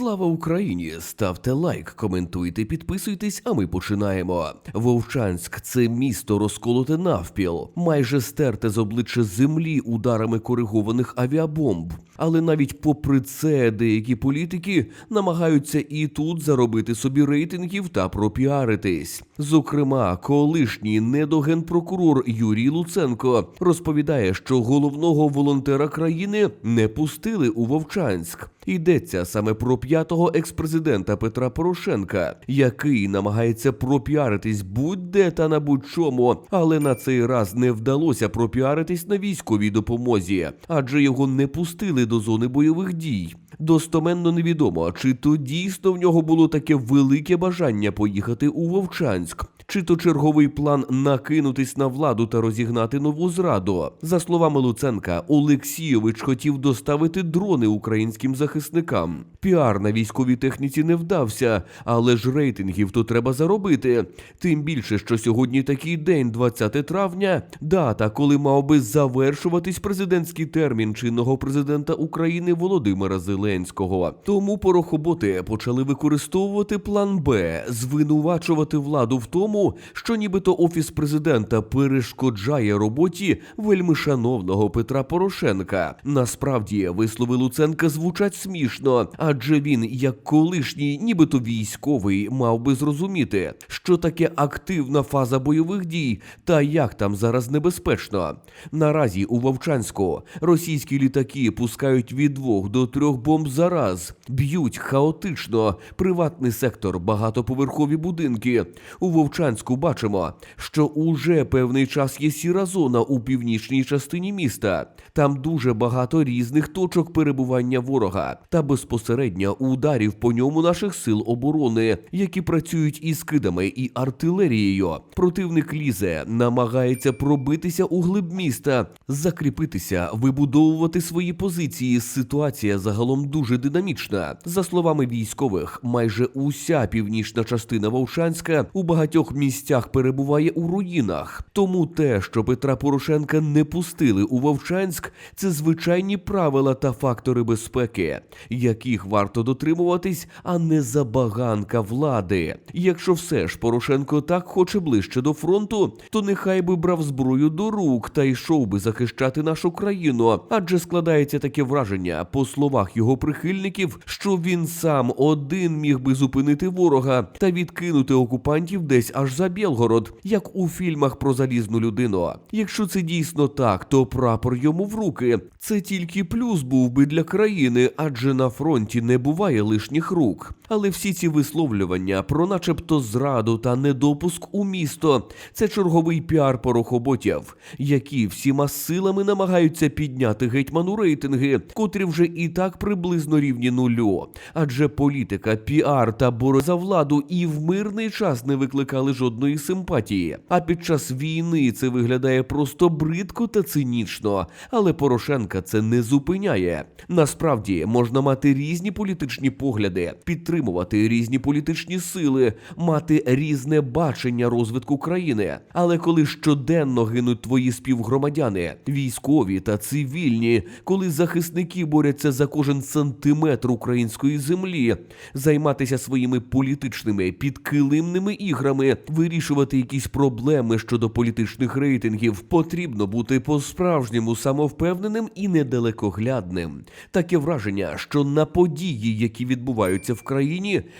Слава Україні! Ставте лайк, коментуйте, підписуйтесь, а ми починаємо. Вовчанськ це місто розколоте навпіл, майже стерте з обличчя землі ударами коригованих авіабомб. Але навіть попри це, деякі політики намагаються і тут заробити собі рейтингів та пропіаритись. Зокрема, колишній недогенпрокурор Юрій Луценко розповідає, що головного волонтера країни не пустили у Вовчанськ. Йдеться саме про п'ятого експрезидента Петра Порошенка, який намагається пропіаритись будь-де та на будь-чому, але на цей раз не вдалося пропіаритись на військовій допомозі, адже його не пустили до зони бойових дій. Достоменно невідомо, чи то дійсно в нього було таке велике бажання поїхати у Вовчанськ. Чи то черговий план накинутись на владу та розігнати нову зраду? За словами Луценка, Олексійович хотів доставити дрони українським захисникам. Піар на військовій техніці не вдався, але ж рейтингів то треба заробити. Тим більше, що сьогодні такий день, 20 травня, дата, коли мав би завершуватись президентський термін чинного президента України Володимира Зеленського. Тому порохоботи почали використовувати план Б, звинувачувати владу в тому, що нібито офіс президента перешкоджає роботі вельми шановного Петра Порошенка. Насправді вислови Луценка звучать смішно, адже він, як колишній, нібито військовий, мав би зрозуміти, що таке активна фаза бойових дій та як там зараз небезпечно. Наразі у Вовчанську російські літаки пускають від двох до трьох бомб за раз, б'ють хаотично, приватний сектор, багатоповерхові будинки. У Вовчанську бачимо, що уже певний час є сіра зона у північній частині міста. Там дуже багато різних точок перебування ворога та безпосередньо ударів по ньому наших сил оборони, які працюють із скидами і артилерією. Противник лізе, намагається пробитися у глиб міста, закріпитися, вибудовувати свої позиції. Ситуація загалом дуже динамічна. За словами військових, майже уся північна частина Вовчанська у багатьох місцях перебуває у руїнах. Тому те, що Петра Порошенка не пустили у Вовчанськ, це звичайні правила та фактори безпеки, яких варто дотримуватись, а не забаганка влади. Якщо все ж Порошенко так хоче ближче до фронту, то нехай би брав зброю до рук та йшов би захищати нашу країну, адже складається таке враження по словах його прихильників, що він сам один міг би зупинити ворога та відкинути окупантів десь аж за Білгород, як у фільмах про залізну людину. Якщо це дійсно так, то прапор йому в руки. Це тільки плюс був би для країни, адже на фронті не буває лишніх рук. Але всі ці висловлювання про начебто зраду та недопуск у місто це черговий піар порохоботів, які всіма силами намагаються підняти гетьману рейтинги, котрі вже і так приблизно рівні нулю. Адже політика, піар та боротьба за владу і в мирний час не викликали жодної симпатії. А під час війни це виглядає просто бридко та цинічно. Але Порошенка це не зупиняє. Насправді можна мати різні політичні погляди, підтримувати різні політичні сили, мати різне бачення розвитку країни. Але коли щоденно гинуть твої співгромадяни, військові та цивільні, коли захисники борються за кожен сантиметр української землі, займатися своїми політичними підкилимними іграми, вирішувати якісь проблеми щодо політичних рейтингів, потрібно бути по-справжньому самовпевненим і недалекоглядним. Таке враження, що на події, які відбуваються в країні,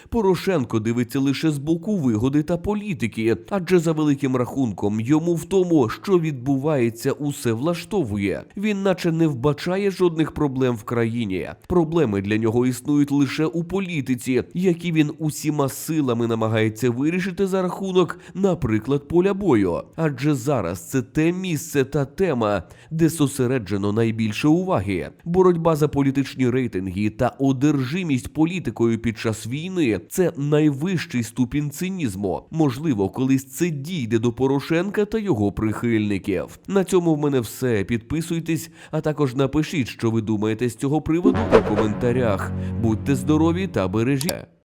Порошенко дивиться лише з боку вигоди та політики, адже за великим рахунком йому в тому, що відбувається, усе влаштовує. Він, наче, не вбачає жодних проблем в країні. Проблеми для нього існують лише у політиці, які він усіма силами намагається вирішити за рахунок, наприклад, поля бою. Адже зараз це те місце та тема, де зосереджено найбільше уваги. Боротьба за політичні рейтинги та одержимість політикою під час війни це найвищий ступінь цинізму. Можливо, колись це дійде до Порошенка та його прихильників. На цьому в мене все. Підписуйтесь, а також напишіть, що ви думаєте з цього приводу у коментарях. Будьте здорові та бережіть.